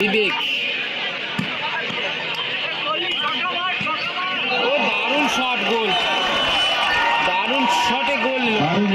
বিবেক ও দারুণ shot goal. দারুণ শটে গোল। দারুণ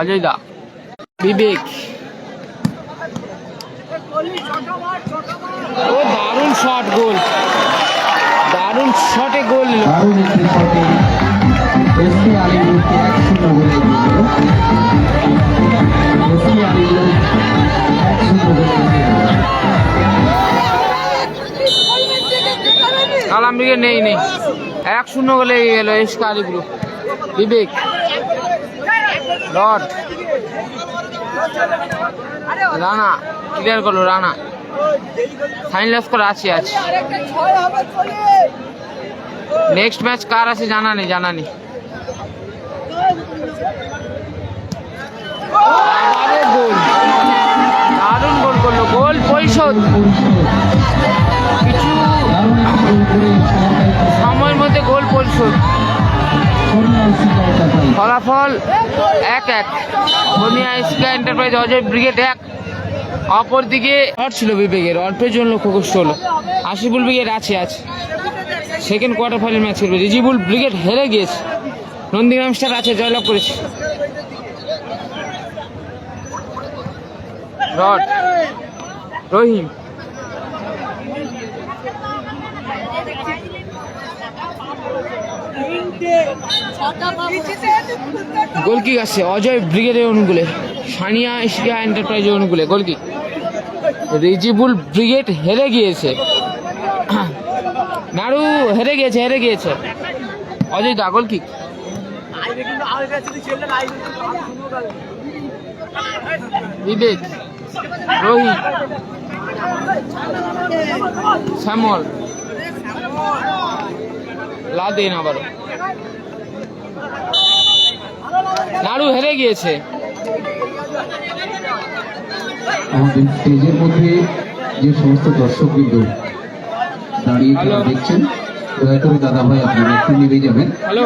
অজয় দা বিবেক। ও দারুণ শট গোল। দারুণ শটে গোল নিল। দারুণ একটি শটে এসকে আলীর এক শূন্য গোলে এগিয়ে এসকে আলীর এক শূন্য গোলে এগিয়ে গেল কালাম ব্রিগেড নেই নেই। এক শূন্য গোলে গেল এসকে আলী গ্রুপ বিবেক। ডট রানা ক্লিয়ার করল, রানা। ফাইনাল করে আছে আছে। নেক্সট ম্যাচ কার আছে জানা নেই জানা নেই গোল দারুণ গোল করল গোল পরিশোধ। কিছু ফলাফল এক এক। বনিয়া ইস্কা এন্টারপ্রাইজ অজয় ব্রিগেড এক। অপরদিকে শট ছিল বিবেকের অল্পের জন্য লক্ষ্যগ্রস্ত হলো। আশিফুল ব্রিগেড আছে আছে। সেকেন্ড কোয়ার্টার ফাইনাল ম্যাচ খেলবে। রিজিবুল ব্রিগেড হেরে গিয়েছে। নন্দীগ্রাম স্টার আছে, জয়লাভ করেছে। রড। রহিম। গোলকি আছে, অজয় ব্রিগেডের অনুকূলে, সানিয়া ইশিয়া এন্টারপ্রাইজের অনুকূলে গোলকি রিজিবুল ব্রিগেড হেরে গিয়েছে। নাড়ু হেরে গিয়েছে হেরে গিয়েছে। অজয় দা গোলকি বিবেক, রোহিত শ্যামল লাদেন আবারও। নাড়ু হেরে গিয়েছে। আমাদের স্টেজের মধ্যে যে সমস্ত দর্শকবৃন্দ দাঁড়িয়ে দেখছেন দয়া করে দাদা ভাই আপনারা একটু নেমে যাবেন। হ্যালো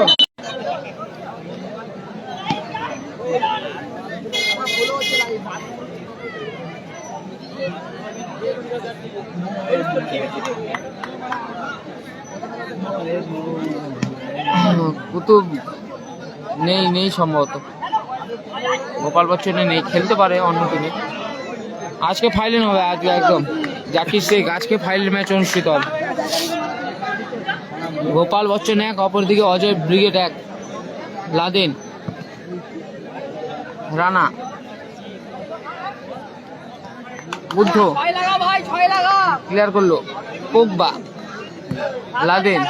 কুতুব নেই নেই সম্ভবত। গোপাল বচ্চনে নেই খেলতে পারে অন্য টিমে আজকে ফাইনাল হবে আজকে একদম। জাকির শেখ, আজকে ফাইনাল ম্যাচ অনুষ্ঠিত হবে। গোপাল বচ্চন এক, অপরদিকে অজয় ব্রিগেড এক। লাদেন। রানা। বুদ্ধ। ক্লিয়ার করল। Pogba Laden.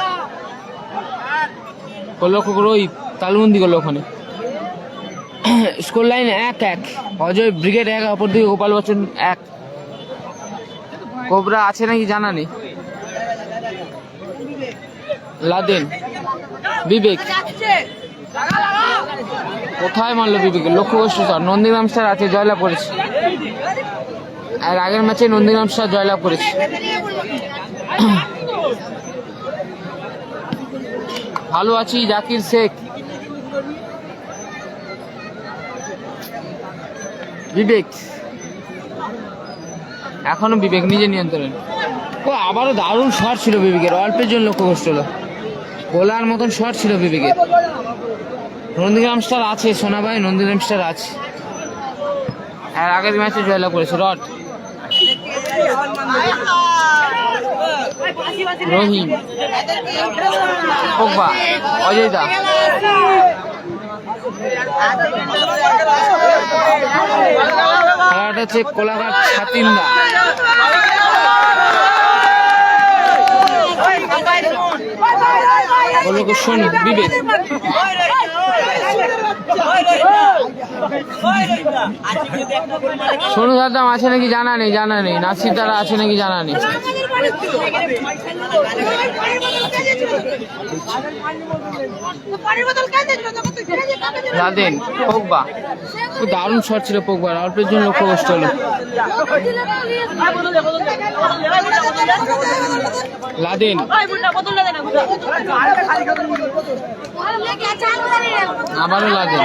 করল রোহিত। তালবন্দি করল ওখানে। স্কোর লাইন এক এক। অজয় ব্রিগেড এক, অপরদিকে গোপাল বচ্চন এক। কোবরা আছে নাকি জানা নেই? লাদেন। বিবেক। কোথায় মারলো বিবেক? লক্ষ্যগ্রস্ত স্যার নন্দীগ্রাম স্টার আছে, জয়লাভ করেছে। আর আগের ম্যাচে নন্দীগ্রাম স্টার জয়লাভ করেছে। ভালো আছি, জাকির শেখ। বিবেক। এখনও বিবেক নিজে নিয়ন্ত্রণ। ও, আবারও দারুণ শট ছিল বিবেকের, অল্পের জন্য লক্ষ্যগ্রস্ত হলো। গোলার মতন শট ছিল বিবেকের। নন্দীগ্রাম স্টার আছে, সোনাবাই, নন্দীগ্রাম স্টার আছে। আর আগের ম্যাচে জয়লাভ করেছে, রড। রহিম অজয় দা। খেলাটা হচ্ছে কোলাঘাট ছাতিন্দা। শোন বিবেক। সোনু দাদাম আছে নাকি জানা নেই জানা নেই। নাসির দ্বারা আছে নাকি জানা নেই? Laden Pogba. দারুণ শট ছিল পোকবার অল্পের জন্য লক্ষ্য কষ্ট হলো। লাদেন আবারও Laden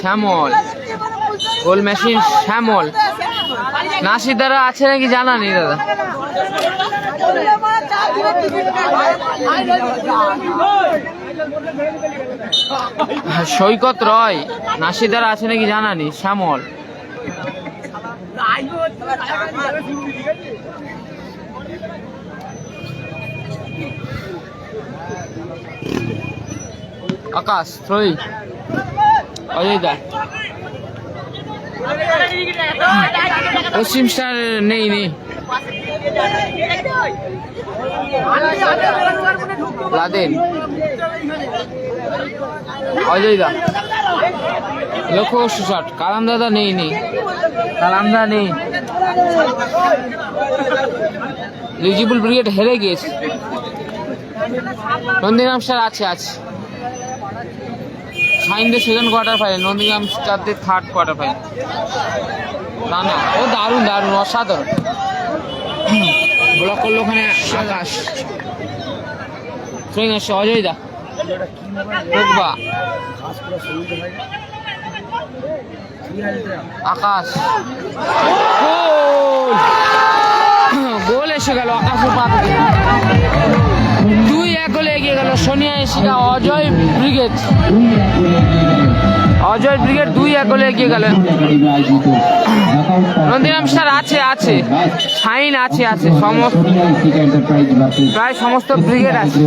Shyamal. Goal machine Shyamal. Nasir দ্বারা আছে নাকি জানা নেই দাদা? সৈকত রয়। নাসির দ্বারা আছে নাকি জানা নেই? শ্যামল। আকাশ থ্রই। অজয় দা। পশ্চিম স্টার নেই নেই। লাদেন। অজয় দা। লক্ষ্য শট কালাম দাদা নেই নেই। কালাম দা নেই। রিজিবুল ব্রিগেড হেরে গিয়েছে। নন্দীরাম স্যার আছে আছে। সাইনদের সেকেন্ড কোয়ার্টার ফাইনাল নন্দীগ্রাম স্টারদের থার্ড কোয়ার্টার ফাইনাল না না ও দারুণ দারুণ অসাধারণ। ব্লক করল ওখানে আকাশ। সুইং আসছে অজয় দা। আকাশ। গোল! এসে গেল আকাশের পা দুই এক গোলে এগিয়ে গেল সোনিয়া এসিকা অজয়, ব্রিগেড। অজয় ব্রিগেড দুই এক গোলে এগিয়ে গেলেন নন্দীরাম স্যার আছে আছে। সাইন আছে আছে। সমস্ত প্রায় সমস্ত ব্রিগেড আছে।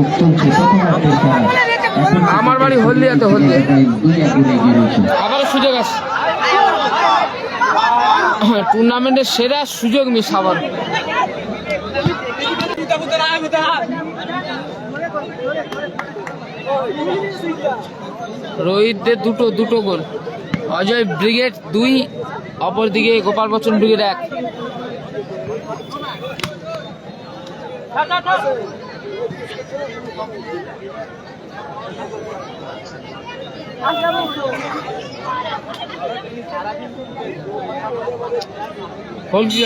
আমার বাড়ি হলদিয়াতে হলদিয়া। আবারও সুযোগ আছে। টুর্নামেন্টের সেরা সুযোগ মিস আবার। রোহিতদের দুটো দুটো গোল। অজয় ব্রিগেড দুই, অপরদিকে গোপাল বচ্চন ব্রিগেড এক।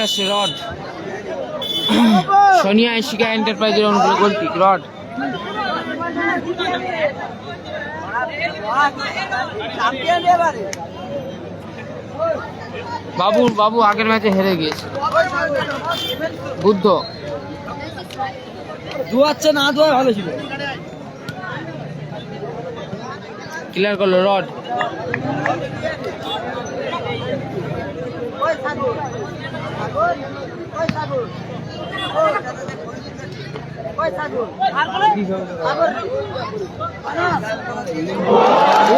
আসছে রড। সোনিয়া এশিকা এন্টারপ্রাইজের অনুকূলে গোলকি রড। বাবু বাবু আগের ম্যাচে হেরে গিয়েছে। বুদ্ধ। দুয়াচ্ছে না দুয়া ভালো ছিল। ক্লিয়ার করল রড।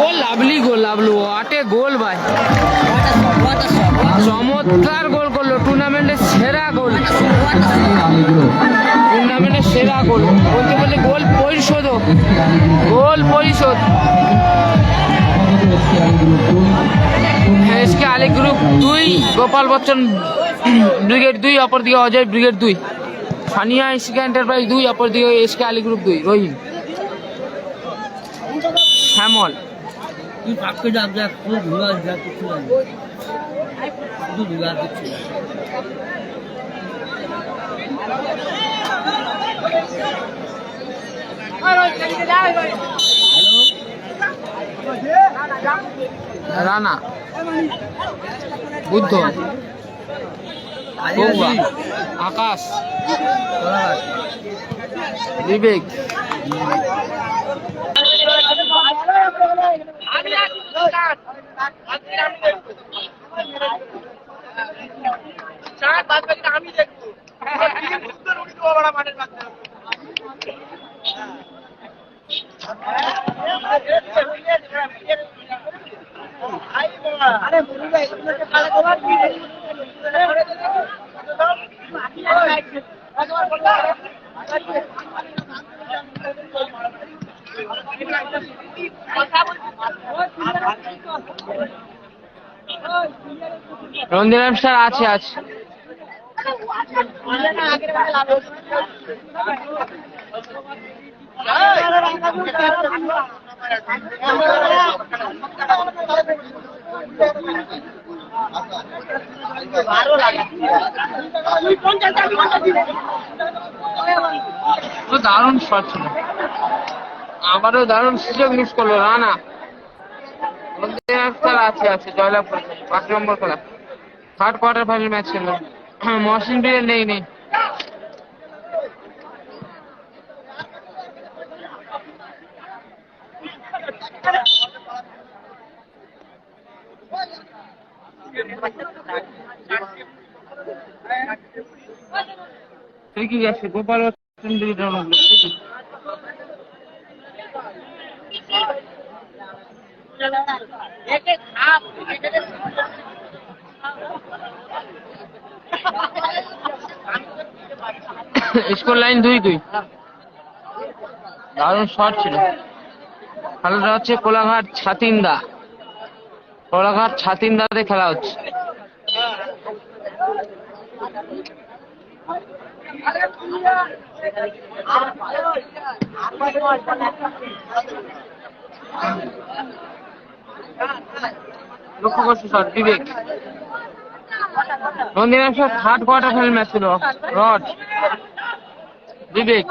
ও লাভলি গোল লাভলু আটে গোল ভাই। চমৎকার গোল করল টুর্নামেন্টের সেরা গোল টুর্নামেন্টের সেরা গোল বলতে বলতে গোল পরিশোধ গোল পরিশোধ। এসকে আলী গ্রুপ দুই, গোপাল বচ্চন ব্রিগেড দুই, অপরদিকে অজয় ব্রিগেড দুই। সানিয়া এসকে এন্টারপ্রাইজ দুই অপর অপরদিকে এসকে আলী গ্রুপ দুই রহিম শ্যামল। তুই পাককে বৌয়া আকাশ। বিবেক। আমি দেখব মাঠের আরে রঞ্জিরাম স্যার আছে আছে। তো দারুণ শট ছিল। আবারও দারুণ সুযোগ মিস করল রানা না। আছে আছে, জয়লাভ করেছে, পাঁচ নম্বর খেলা। থার্ড কোয়ার্টার ফাইনাল ম্যাচ ছিল। মহসিন বিলের নেই নেই ঠিকই গোপাল স্কোর লাইন দুই দুই। দারুণ শট ছিল। খেলাটা হচ্ছে কোলাঘাট ছাতিন্দা কোলাঘাট ছাতিন্দাতে খেলা হচ্ছে। লক্ষ্য shot Vivek. নন্দিনাম sir third quarter final match ছিল। রড। বিবেক।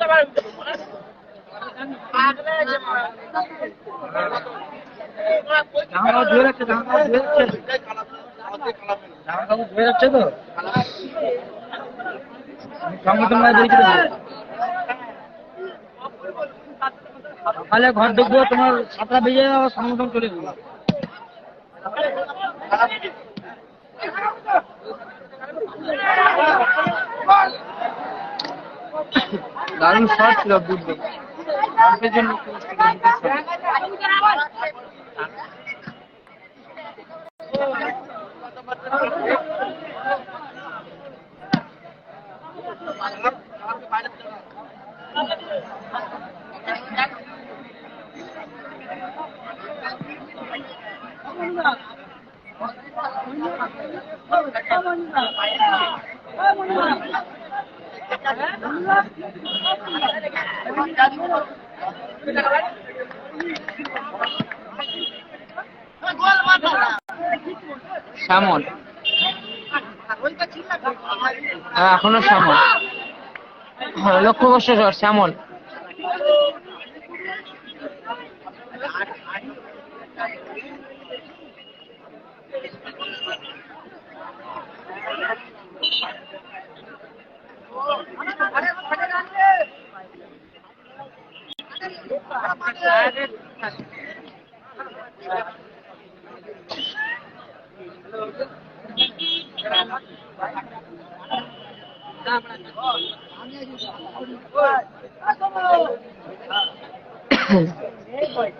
জামাকাপড় ধুয়ে রাখছে জামাকাপড় ধুয়ে রাখছে জামাকাপড় ধুয়ে রাখছে তো সংগঠন না সকালে ঘর ঢুকবো তোমার সাতটা বেজে সংগঠন চলে যাব দারুণ শট ছিল বুদ্ধ অল্পের জন্য শ্যামল হ্যাঁ এখনও শ্যামল হ্যাঁ লক্ষ্য করছে shot Shyamal Hey, boy.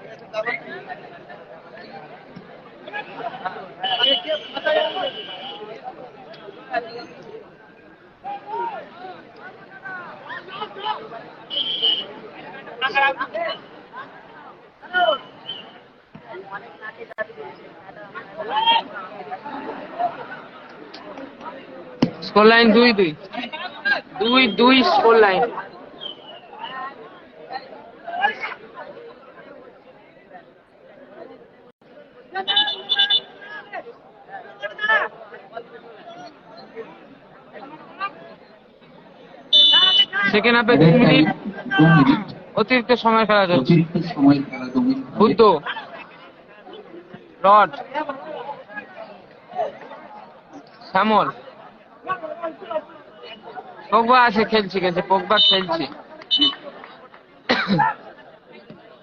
Score line দুই দুই। দুই দুই স্কোর লাইন। Second minute. অতিরিক্ত সময় খেলা বুদ্ধ। রড। শ্যামল। পগবা আছে খেলছে খেলছে, পগবা খেলছে।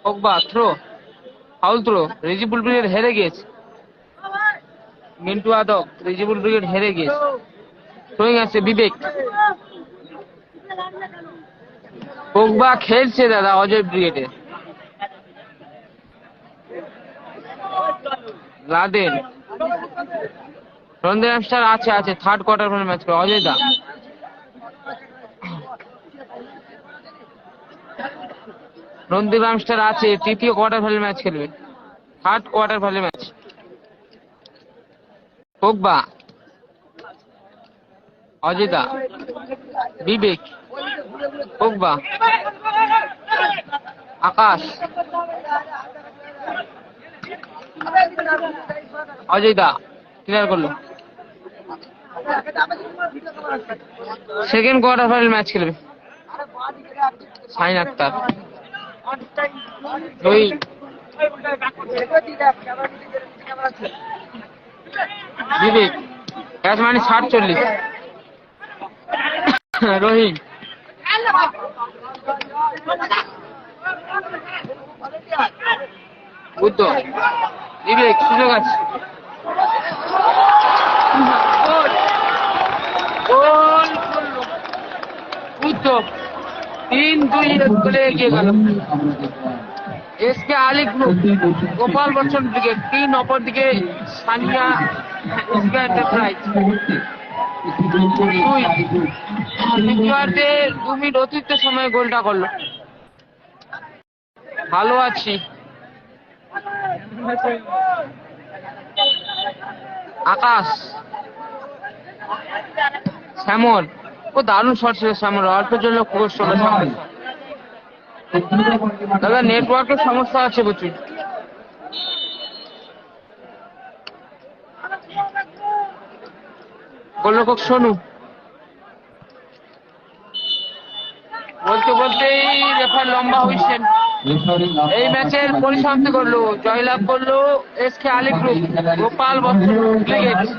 Pogba throw foul throw Rejibul brigade হেরে গিয়েছে। মিন্টু আদক রিজিবুল ব্রিগেড হেরে গিয়েছে। থ্রোয়িং আছে বিবেক। পগবা খেলছে দাদা অজয় ব্রিগেডে। লাদেন। হ্যামস্টার আছে আছে third quarter final match Ajay দা। রন্দীপ হ্যামস্টার আছে, তৃতীয় কোয়ার্টার ফাইনাল ম্যাচ খেলবে। Third quarter final match Pogba Ajay দা বিবেক, পোগবা, আকাশ অজয় দা ক্লিয়ার করল। সেকেন্ড কোয়ার্টার ফাইনাল ম্যাচ খেলবে। সাইন আক্তার। ওই বিবেক ক্যাচ মানে ষাট চল্লিশ রোহিত বুদ্ধ বিবেক সুযোগ আছে। গোল বুদ্ধ তিন দুই এগিয়ে গেল। এসকে আলী গ্রুপ গোপাল বর্ষণ ব্রিগেড তিন অপর দিকে সানিয়া এসকে এন্টারপ্রাইজ দু মিনিট অতিরিক্ত সময়ে গোলটা করল। ভালো আছি। আকাশ। শ্যামল। ও দারুণ শট ছিল শ্যামল অল্পের জন্য কোচ ষোলো সামনে দাদা নেটওয়ার্কের সমস্যা আছে প্রচুর। গোলরক্ষক সোনু। বলতে বলতেই রেফার লম্বা হয়েছেন এই ম্যাচের পরিসমাপ্তি করল, জয়লাভ করল S K Ali group Gopal brigade